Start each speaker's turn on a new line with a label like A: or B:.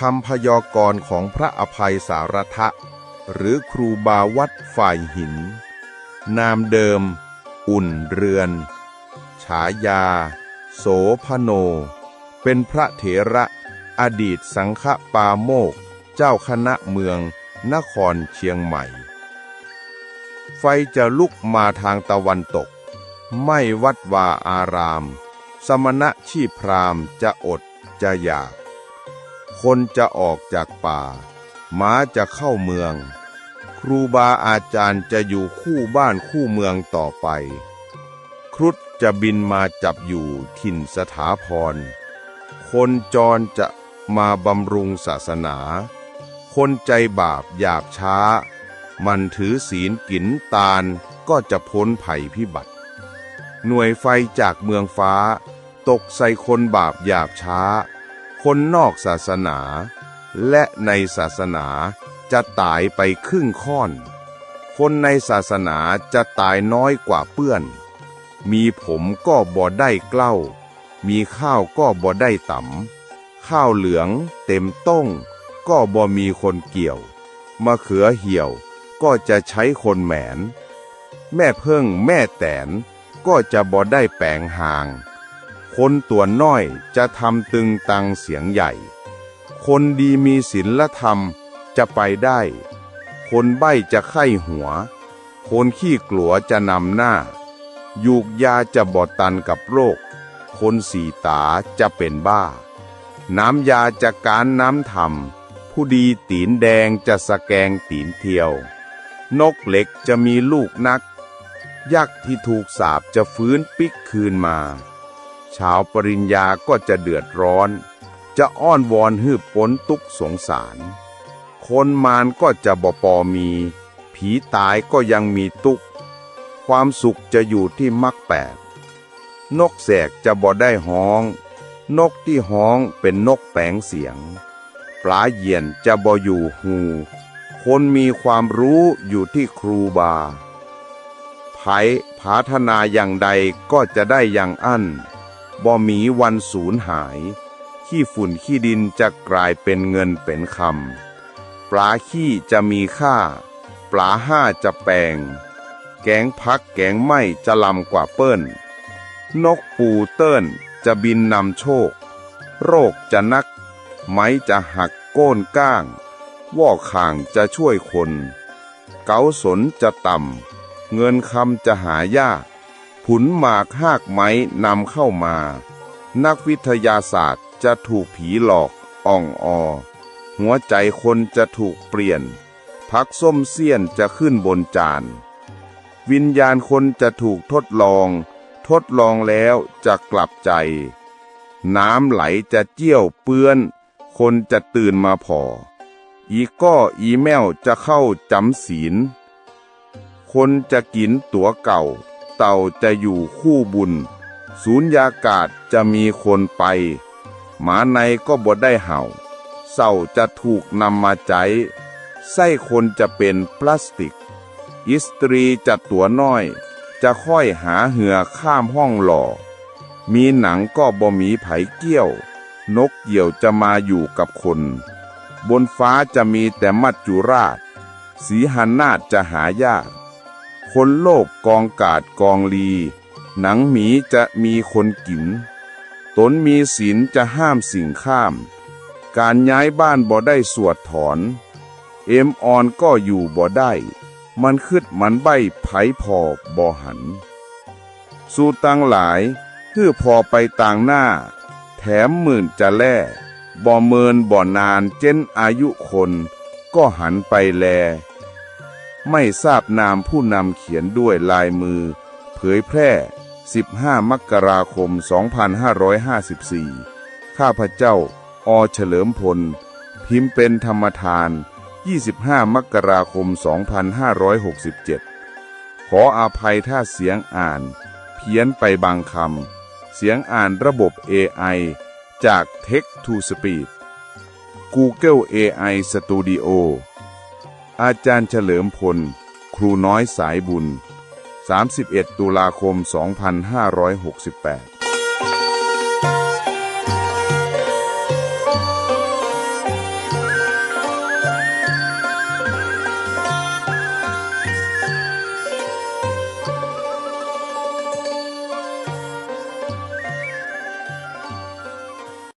A: คำพยากรณ์ของพระอภัยสารทะ หรือครูบาวัดฝ่ายหิน นามเดิม อุ่นเรือน ฉายา โสพโน เป็นพระเถระอดีตสังฆปาโมก เจ้าคณะเมือง นครเชียงใหม่ ไฟจะลุกมาทางตะวันตก ไม่วัดวาอาราม สมณะชีพพรามจะอดจะอยาก คนจะออกจากป่าม้าจะเข้าเมือง ครูบาอาจารย์จะอยู่คู่บ้านคู่เมืองต่อไป ครุฑจะบินมาจับอยู่ถิ่นสถาพร คนจรจะมาบำรุงศาสนา คนใจบาปหยาบช้า มันถือศีลกินตาลก็จะพ้นภัยพิบัติ หน่วยไฟจากเมืองฟ้า ตกใส่คนบาปหยาบช้า คนนอกศาสนา และในศาสนาจะตายไปครึ่งค่อน คนในศาสนาจะตายน้อยกว่าเปื้อน มีผมก็บ่ได้เกล้า มีข้าวก็บ่ได้ตำข้าวเหลืองเต็มต้ง ก็บ่มีคนเกี่ยว มะเขือเหี่ยวก็จะใช้คนแหมน แม่เพิ่งแม่แตนก็จะบ่ได้แปลงห่าง คนตัวน้อยจะทำตึงตังเสียงใหญ่ คนดีมีศีลธรรมจะไปได้ คนใบ้จะไข้หัว คนขี้กลัวจะนำหน้า ยูกยาจะบอดตันกับโรค คนสีตาจะเป็นบ้า น้ำยาจะการน้ำทำผู้ดีตีนแดงจะสแกงตีนเทียว นกเหล็กจะมีลูกนัก ยักษ์ที่ถูกสาบจะฟื้นปิกคืนมา ชาวปริญญาก็จะเดือดร้อน จะอ้อนวอนฮืบป้นทุกสงสาร คนมารก็จะบ่ปอมี ผีตายก็ยังมีตุกความสุขจะอยู่ที่มรรคแปด นกแสกจะบ่ได้ห้อง นกที่ห้องเป็นนกแปลงเสียง ปลาเหยียนจะบ่อยู่หู คนมีความรู้อยู่ที่ครูบาไผพาธนาอย่างใดก็จะได้อย่างอั้น บ่มีวันสูญหาย ขี้ฝุ่นขี้ดินจะกลายเป็นเงินเป็นคำ ปลาขี้จะมีค่า ปลาห้าจะแปลง แกงพักแกงไม่จะลำกว่าเปิ้น นกปูเติ้นจะบินนำโชค โรคจะนัก ไม้จะหักโก้นก้างวอกข่างจะช่วยคน เกาสนจะต่ำ เงินคำจะหายาก ผุนหมากหากไม้นำเข้ามา นักวิทยาศาสตร์จะถูกผีหลอกอ่องออ หัวใจคนจะถูกเปลี่ยน พักส้มเสี้ยนจะขึ้นบนจาน วิญญาณคนจะถูกทดลอง ทดลองแล้วจะกลับใจ น้ำไหลจะเจี้ยวเปื้อน คนจะตื่นมาพอ อีก้ออีแมวจะเข้าจำศีล คนจะกินตัวเก่า เต่าจะอยู่คู่บุญ ศูนยากาศจะมีคนไป หมาในก็บ่ได้เห่าเศร้าจะถูกนำมาใจ ไส้คนจะเป็นพลาสติก อิสตรีจะตัวน้อย จะค่อยหาเหือข้ามห้องหล่อ มีหนังก็บ่มีไผเกี้ยว นกเหยี่ยวจะมาอยู่กับคน บนฟ้าจะมีแต่มัจจุราช สีหันนาฏจะหายาก คนโลกกองกาดกองลี หนังหมีจะมีคนกิน ตนมีศีลจะห้ามสิ่งข้าม การย้ายบ้านบ่ได้สวดถอน เอ็มออนก็อยู่บ่ได้ มันคืดมันใบไผพอบ่หัน สู่ตังหลายคือพอไปต่างหน้า แถมหมื่นจะแล่บ่เมินบ่นานเจ้นอายุคน ก็หันไปแล ไม่ทราบนามผู้นำเขียนด้วยลายมือ เผยแพร่ 15 มกราคม 2554 ข้าพเจ้า อเฉลิมพล พิมพ์เป็นธรรมทาน 25 มกราคม 2567 ขออาภัยถ้าเสียงอ่าน เพี้ยนไปบางคำ เสียงอ่านระบบ AI จาก Text to Speed Google AI Studio อาจารย์เฉลิมพล ครูน้อยสายบุญ 31 ตุลาคม 2568